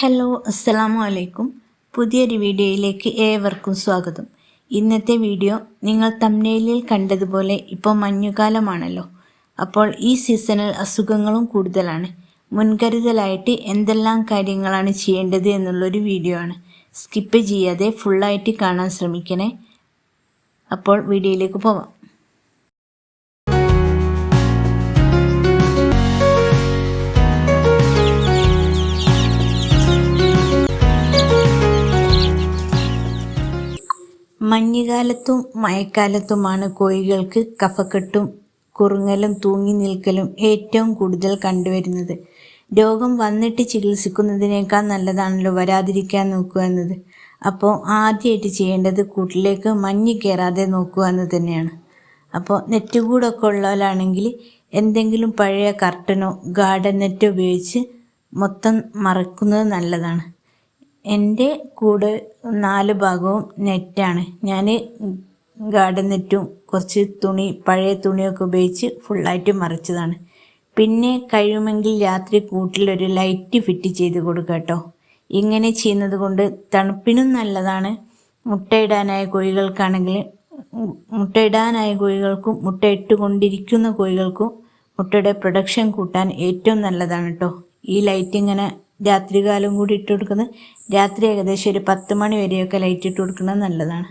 Hello അസ്സലാമു അലൈക്കും പുതിയൊരു വീഡിയോയിലേക്ക് ഏവർക്കും സ്വാഗതം. ഇന്നത്തെ വീഡിയോ നിങ്ങൾ തമ്നയിലിൽ കണ്ടതുപോലെ ഇപ്പോൾ മഞ്ഞുകാലമാണല്ലോ. അപ്പോൾ ഈ സീസണിൽ അസുഖങ്ങളും കൂടുതലാണ്. മുൻകരുതലായിട്ട് എന്തെല്ലാം കാര്യങ്ങളാണ് ചെയ്യേണ്ടത് എന്നുള്ളൊരു വീഡിയോ ആണ്. സ്കിപ്പ് ചെയ്യാതെ ഫുള്ളായിട്ട് കാണാൻ ശ്രമിക്കണേ. അപ്പോൾ വീഡിയോയിലേക്ക് പോവാം. മഞ്ഞുകാലത്തും മഴക്കാലത്തുമാണ് കോഴികൾക്ക് കഫക്കെട്ടും കുറുങ്ങലും തൂങ്ങി നിൽക്കലും ഏറ്റവും കൂടുതൽ കണ്ടുവരുന്നത്. രോഗം വന്നിട്ട് ചികിത്സിക്കുന്നതിനേക്കാൾ നല്ലതാണല്ലോ വരാതിരിക്കാൻ നോക്കുക എന്നത്. അപ്പോൾ ആദ്യമായിട്ട് ചെയ്യേണ്ടത് കൂട്ടിലേക്ക് മഞ്ഞ് കയറാതെ നോക്കുക എന്ന് തന്നെയാണ്. അപ്പോൾ നെറ്റ് കൂടൊക്കെ ഉള്ളവരാണെങ്കിൽ എന്തെങ്കിലും പഴയ കർട്ടനോ ഗാർഡൻ നെറ്റോ ഉപയോഗിച്ച് മൊത്തം മറക്കുന്നത് നല്ലതാണ്. എന്റെ കൂട് നാല് ഭാഗവും നെറ്റാണ്. ഞാൻ ഗാർഡൻ നെറ്റും കുറച്ച് തുണി പഴയ തുണിയൊക്കെ ഉപയോഗിച്ച് ഫുള്ളായിട്ട് മറിച്ചതാണ്. പിന്നെ കഴിയുമെങ്കിൽ രാത്രി കൂട്ടിലൊരു ലൈറ്റ് ഫിറ്റ് ചെയ്ത് കൊടുക്കുക കേട്ടോ. ഇങ്ങനെ ചെയ്യുന്നത് കൊണ്ട് തണുപ്പിനും നല്ലതാണ്. മുട്ടയിടാനായ കോഴികൾക്കാണെങ്കിൽ മുട്ടയിടാനായ കോഴികൾക്കും മുട്ടയിട്ട് കൊണ്ടിരിക്കുന്ന കോഴികൾക്കും മുട്ടയുടെ പ്രൊഡക്ഷൻ കൂട്ടാൻ ഏറ്റവും നല്ലതാണ് കേട്ടോ. ഈ ലൈറ്റ് ഇങ്ങനെ രാത്രികാലം കൂടി ഇട്ട് കൊടുക്കുന്നത്. രാത്രി ഏകദേശം ഒരു പത്ത് മണി വരെയൊക്കെ ലൈറ്റ് ഇട്ട് കൊടുക്കുന്നത് നല്ലതാണ്.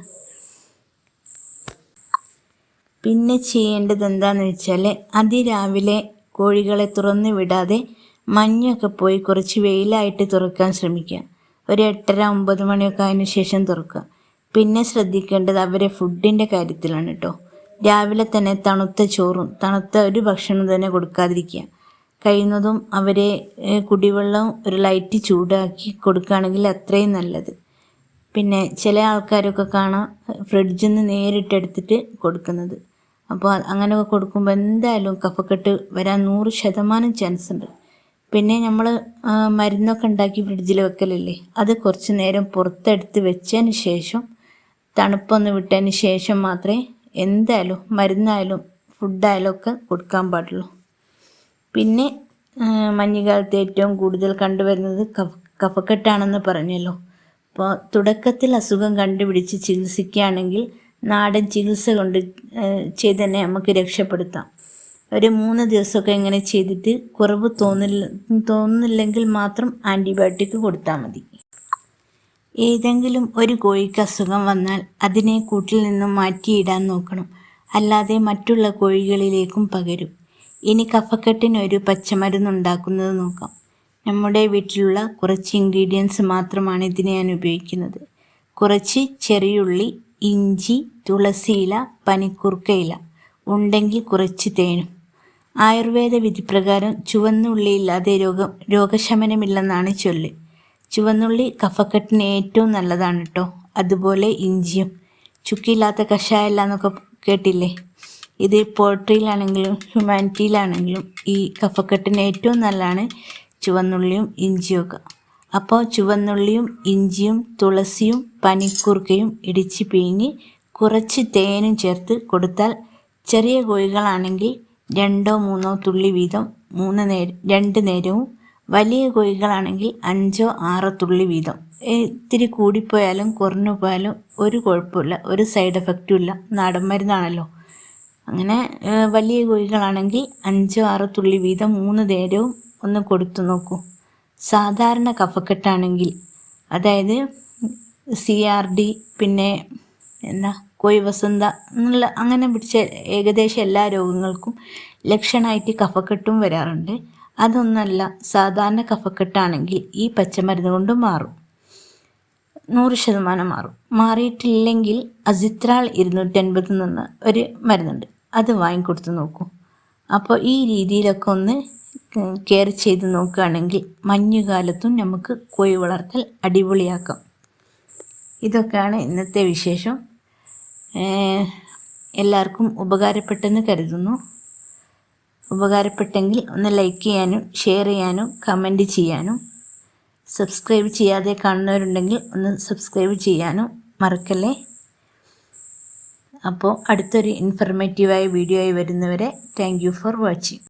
പിന്നെ ചെയ്യേണ്ടത് എന്താണെന്ന് വെച്ചാൽ അതിരാവിലെ കോഴികളെ തുറന്നു വിടാതെ മഞ്ഞൊക്കെ പോയി കുറച്ച് വെയിലായിട്ട് തുറക്കാൻ ശ്രമിക്കുക. ഒരു എട്ടര ഒമ്പത് മണിയൊക്കെ അതിന് ശേഷം തുറക്കുക. പിന്നെ ശ്രദ്ധിക്കേണ്ടത് അവരെ ഫുഡിന്റെ കാര്യത്തിലാണ് കേട്ടോ. രാവിലെ തന്നെ തണുത്ത ചോറും തണുത്ത ഒരു ഭക്ഷണം തന്നെ കൊടുക്കാതിരിക്കുക. കഴിയുന്നതും അവരെ കുടിവെള്ളം ഒരു ലൈറ്റ് ചൂടാക്കി കൊടുക്കുകയാണെങ്കിൽ അത്രയും നല്ലത്. പിന്നെ ചില ആൾക്കാരൊക്കെ കാണാം ഫ്രിഡ്ജിൽ നിന്ന് നേരിട്ടെടുത്തിട്ട് കൊടുക്കുന്നത്. അപ്പോൾ അങ്ങനെയൊക്കെ കൊടുക്കുമ്പോൾ എന്തായാലും കഫക്കെട്ട് വരാൻ നൂറ് ശതമാനം ചാൻസ് ഉണ്ട്. പിന്നെ നമ്മൾ മരുന്നൊക്കെ ഉണ്ടാക്കി ഫ്രിഡ്ജിൽ വെക്കലല്ലേ? അത് കുറച്ച് നേരം പുറത്തെടുത്ത് വെച്ചതിന് ശേഷം തണുപ്പൊന്ന് വിട്ടതിന് ശേഷം മാത്രമേ എന്തായാലും മരുന്നായാലും ഫുഡായാലും ഒക്കെ കൊടുക്കാൻ പാടുള്ളൂ. പിന്നെ മഞ്ഞുകാലത്ത് ഏറ്റവും കൂടുതൽ കണ്ടുവരുന്നത് കഫ കഫക്കെട്ടാണെന്ന് പറഞ്ഞല്ലോ. അപ്പോൾ തുടക്കത്തിൽ അസുഖം കണ്ടുപിടിച്ച് ചികിത്സിക്കുകയാണെങ്കിൽ നാടൻ ചികിത്സ കൊണ്ട് ചെയ്ത് തന്നെ നമുക്ക് രക്ഷപ്പെടുത്താം. ഒരു മൂന്ന് ദിവസമൊക്കെ ഇങ്ങനെ ചെയ്തിട്ട് കുറവ് തോന്നില്ല തോന്നുന്നില്ലെങ്കിൽ മാത്രം ആന്റിബയോട്ടിക് കൊടുത്താൽ മതി. ഏതെങ്കിലും ഒരു കോഴിക്ക് അസുഖം വന്നാൽ അതിനെ കൂട്ടിൽ നിന്നും മാറ്റിയിടാൻ നോക്കണം. അല്ലാതെ മറ്റുള്ള കോഴികളിലേക്കും പകരും. ഇനി കഫക്കെട്ടിനൊരു പച്ചമരുന്ന് ഉണ്ടാക്കുന്നത് നോക്കാം. നമ്മുടെ വീട്ടിലുള്ള കുറച്ച് ഇൻഗ്രീഡിയൻസ് മാത്രമാണ് ഇതിന് ഞാൻ ഉപയോഗിക്കുന്നത്. കുറച്ച് ചെറിയുള്ളി ഇഞ്ചി തുളസിയില പനിക്കുർക്കയില ഉണ്ടെങ്കിൽ കുറച്ച് തേനും. ആയുർവേദ വിധിപ്രകാരം ചുവന്നുള്ളിയില്ലാതെ രോഗം രോഗശമനമില്ലെന്നാണ് ചൊല്ല്. ചുവന്നുള്ളി കഫക്കെട്ടിന് ഏറ്റവും നല്ലതാണ് കേട്ടോ അതുപോലെ ഇഞ്ചിയും. ചുക്കില്ലാത്ത കഷായമല്ല എന്നൊക്കെ കേട്ടില്ലേ? ഇത് പോൾട്രിയിലാണെങ്കിലും ഹ്യൂമാനിറ്റിയിലാണെങ്കിലും ഈ കഫക്കെട്ടിന് ഏറ്റവും നല്ലതാണ് ചുവന്നുള്ളിയും ഇഞ്ചിയൊക്കെ. അപ്പോൾ ചുവന്നുള്ളിയും ഇഞ്ചിയും തുളസിയും പനിക്കൂർക്കയും ഇടിച്ച് പിഴിഞ്ഞ് കുറച്ച് തേനും ചേർത്ത് കൊടുത്താൽ ചെറിയ കോഴികളാണെങ്കിൽ രണ്ടോ മൂന്നോ തുള്ളി വീതം മൂന്ന് നേരം രണ്ട് നേരവും. വലിയ കോഴികളാണെങ്കിൽ അഞ്ചോ ആറോ തുള്ളി വീതം. ഇത്തിരി കൂടിപ്പോയാലും കുറഞ്ഞു പോയാലും ഒരു കുഴപ്പമില്ല. ഒരു സൈഡ് എഫക്റ്റും ഇല്ല. നാടൻ മരുന്നാണല്ലോ. അങ്ങനെ വലിയ കോഴികളാണെങ്കിൽ അഞ്ചോ ആറോ തുള്ളി വീതം മൂന്ന് നേരവും ഒന്ന് കൊടുത്തു നോക്കൂ. സാധാരണ കഫക്കെട്ടാണെങ്കിൽ അതായത് സി ആർ ഡി പിന്നെ എന്താ കോഴി വസന്ത എന്നുള്ള അങ്ങനെ പിടിച്ച ഏകദേശം എല്ലാ രോഗങ്ങൾക്കും ലക്ഷണമായിട്ട് കഫക്കെട്ടും വരാറുണ്ട്. അതൊന്നല്ല സാധാരണ കഫക്കെട്ടാണെങ്കിൽ ഈ പച്ചമരുന്ന് കൊണ്ട് മാറും. നൂറ് ശതമാനം മാറും. മാറിയിട്ടില്ലെങ്കിൽ അസിത്രാൾ ഇരുന്നൂറ്റൻപത് നിന്ന് ഒരു മരുന്നുണ്ട്. അത് വാങ്ങിക്കൊടുത്ത് നോക്കൂ. അപ്പോൾ ഈ രീതിയിലൊക്കെ ഒന്ന് കെയർ ചെയ്ത് നോക്കുകയാണെങ്കിൽ മഞ്ഞുകാലത്തും നമുക്ക് കോഴി വളർത്തൽ അടിപൊളിയാക്കാം. ഇതൊക്കെയാണ് ഇന്നത്തെ വിശേഷം. എല്ലാവർക്കും ഉപകാരപ്പെട്ടെന്ന് കരുതുന്നു. ഉപകാരപ്പെട്ടെങ്കിൽ ഒന്ന് ലൈക്ക് ചെയ്യാനും ഷെയർ ചെയ്യാനും കമന്റ് ചെയ്യാനും. സബ്സ്ക്രൈബ് ചെയ്യാതെ കാണുന്നവരുണ്ടെങ്കിൽ ഒന്ന് സബ്സ്ക്രൈബ് ചെയ്യാനും മറക്കല്ലേ? അപ്പോൾ അടുത്തൊരു ഇൻഫർമേറ്റീവായ വീഡിയോ ആയി വരുന്നവരെ താങ്ക് ഫോർ വാച്ചിങ്